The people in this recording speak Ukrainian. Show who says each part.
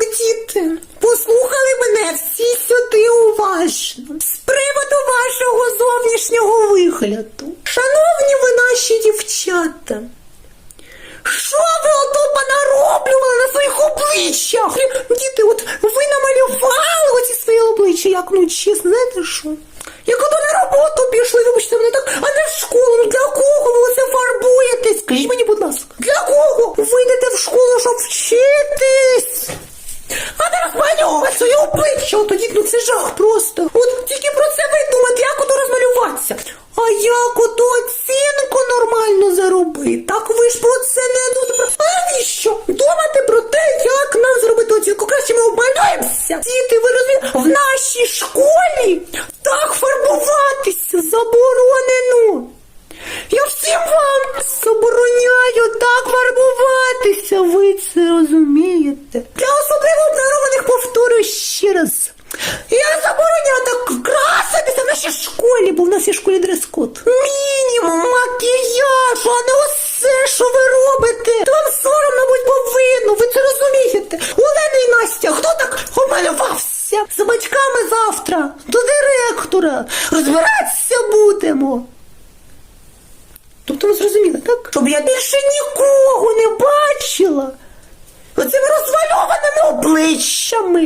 Speaker 1: Так, діти, послухали мене всі сюди уважно. З приводу вашого зовнішнього вигляду. Шановні ви наші дівчата. Що ви ото понароблювали на своїх обличчях? Діти, от ви намалювали оці свої обличчя, як ну чесно, знаєте що? Як ото на роботу пішли, вибачте мене так, а не в школу. Ну для кого ви це фарбуєтесь? Скажіть мені, будь ласка, для кого? Ви йдете в школу, щоб вчитись. А не розмальовувати своє обличчя, тоді, ну це жах просто. От тільки про це ви думаєте, як ото розмалюватися. А як ото оцінку нормально заробити? Так ви ж про це не думаєте. А навіщо? Думати про те, як нам зробити оцінку. Краще ми обмалюємося. Діти, ви розумієте, в нашій школі так фарбуватися заборонено. Я всім вам забороняю так фарбуватися, ви це розумієте? Для особливо обдарованих повторюю ще раз. Я забороняю так краситися в нашій бо в нашій школі дрес-код. Мінімум макіяж, а не усе, що ви робите. То вам соромно будь повинно, ви це розумієте. Олена і Настя, хто так помалювався? З батьками завтра до директора. Розбиратися будемо. Тобто ви зрозуміли, так? Щоб я більше нікого не бачила. Оцими розвальованими обличчями.